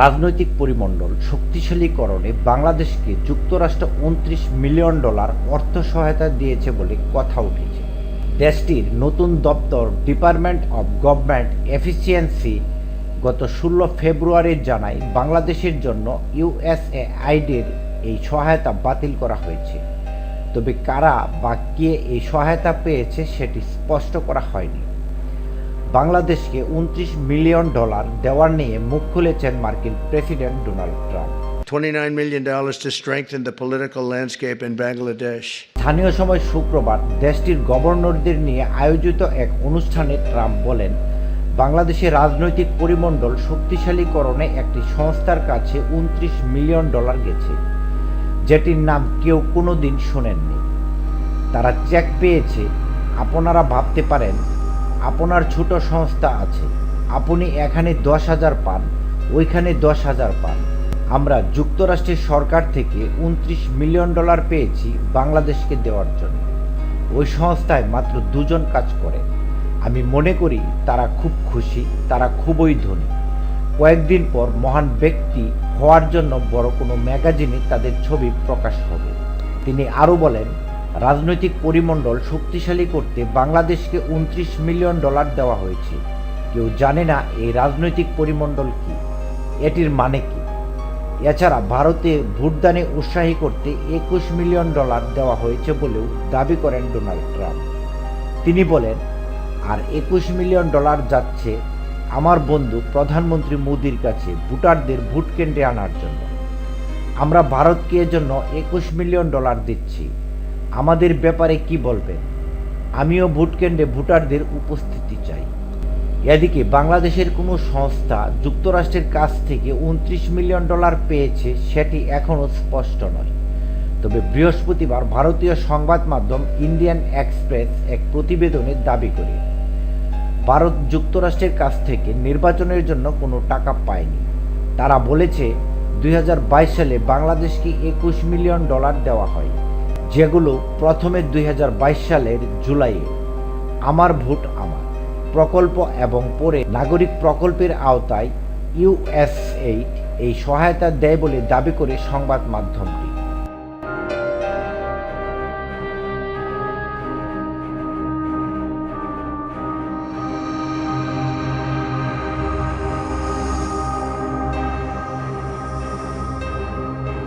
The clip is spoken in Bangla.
রাজনৈতিক পরিমণ্ডল শক্তিশালীকরণে বাংলাদেশকে যুক্তরাষ্ট্র উনত্রিশ মিলিয়ন ডলার অর্থ সহায়তা দিয়েছে বলে কথা উঠেছে। দেশটির নতুন দপ্তর ডিপার্টমেন্ট অব গভর্নমেন্ট এফিসিয়েন্সি গত ষোলো ফেব্রুয়ারি জানায়, বাংলাদেশের জন্য ইউএসএ আইডির এই সহায়তা বাতিল করা হয়েছে। তবে কারা বা কে এই সহায়তা পেয়েছে সেটি স্পষ্ট করা হয়নি। বাংলাদেশকে উনত্রিশ মিলিয়ন ডলার দেওয়ার নিয়ে মুখ খুলেছেন মার্কিন president Donald Trump. $29 million to strengthen the political landscape in Bangladesh. স্থানীয় সময় শুক্রবার দেশটির গভর্নরদের নিয়ে আয়োজিত এক অনুষ্ঠানে ট্রাম্প বলেন বাংলাদেশের রাজনৈতিক পরিমণ্ডল শক্তিশালীকরণে একটি সংস্থার কাছে উনত্রিশ মিলিয়ন ডলার গেছে যেটির নাম কেউ কোনো দিন শোনেননি। তারা চেক পেয়েছে। আপনারা ভাবতে পারেন আপনার ছোট সংস্থা আছে। আপনি এখানে দশ হাজার পান, ওইখানে দশ হাজার পান। আমরা যুক্তরাষ্ট্রের সরকার থেকে উনত্রিশ মিলিয়ন ডলার পেয়েছি বাংলাদেশকে দেওয়ার জন্য। ওই সংস্থায় মাত্র দুজন কাজ করে। আমি মনে করি তারা খুব খুশি, তারা খুবই ধনী। কয়েকদিন পর মহান ব্যক্তি হওয়ার জন্য বড় কোনো ম্যাগাজিনে তাদের ছবি প্রকাশ হবে। তিনি আরও বলেন রাজনৈতিক পরিমণ্ডল শক্তিশালী করতে বাংলাদেশকে উনত্রিশ মিলিয়ন ডলার দেওয়া হয়েছে। কেউ জানে না এই রাজনৈতিক পরিমণ্ডল কি। এটির মানে কি? এছাড়া ভারতে ভোটদানে উৎসাহী করতে একুশ মিলিয়ন ডলার দেওয়া হয়েছে বলেও দাবি করেন ডোনাল্ড ট্রাম্প। তিনি বলেন, আর একুশ মিলিয়ন ডলার যাচ্ছে আমার বন্ধু প্রধানমন্ত্রী মোদির কাছে ভোটারদের ভোট কেন্দ্রে আনার জন্য। আমরা ভারতকে এজন্য একুশ মিলিয়ন ডলার দিচ্ছি। আমাদের ব্যাপারে কি বলবেন আমিও ভোট কেন্দ্রে ভোটারদের উপস্থিতি চাই। এদিকে বাংলাদেশের কোনো সংস্থা যুক্তরাষ্ট্রের কাছ থেকে উনত্রিশ মিলিয়ন ডলার পেয়েছে সেটি এখনও স্পষ্ট নয়। তবে বৃহস্পতিবার ভারতীয় সংবাদ মাধ্যম ইন্ডিয়ান এক্সপ্রেস এক প্রতিবেদনে দাবি করে, ভারত যুক্তরাষ্ট্রের কাছ থেকে নির্বাচনের জন্য কোনো টাকা পায়নি। তারা বলেছে, দুই হাজার বাইশ সালে বাংলাদেশকে একুশ মিলিয়ন ডলার দেওয়া হয়। যেগুলো প্রথমে দুই হাজার বাইশ সালের জুলাইয়ে, আমার ভোট আমার, প্রকল্প এবং পরে নাগরিক প্রকল্পের আওতায় ইউএসএইড এই সহায়তা দেয় বলে দাবি করে সংবাদ মাধ্যমটি।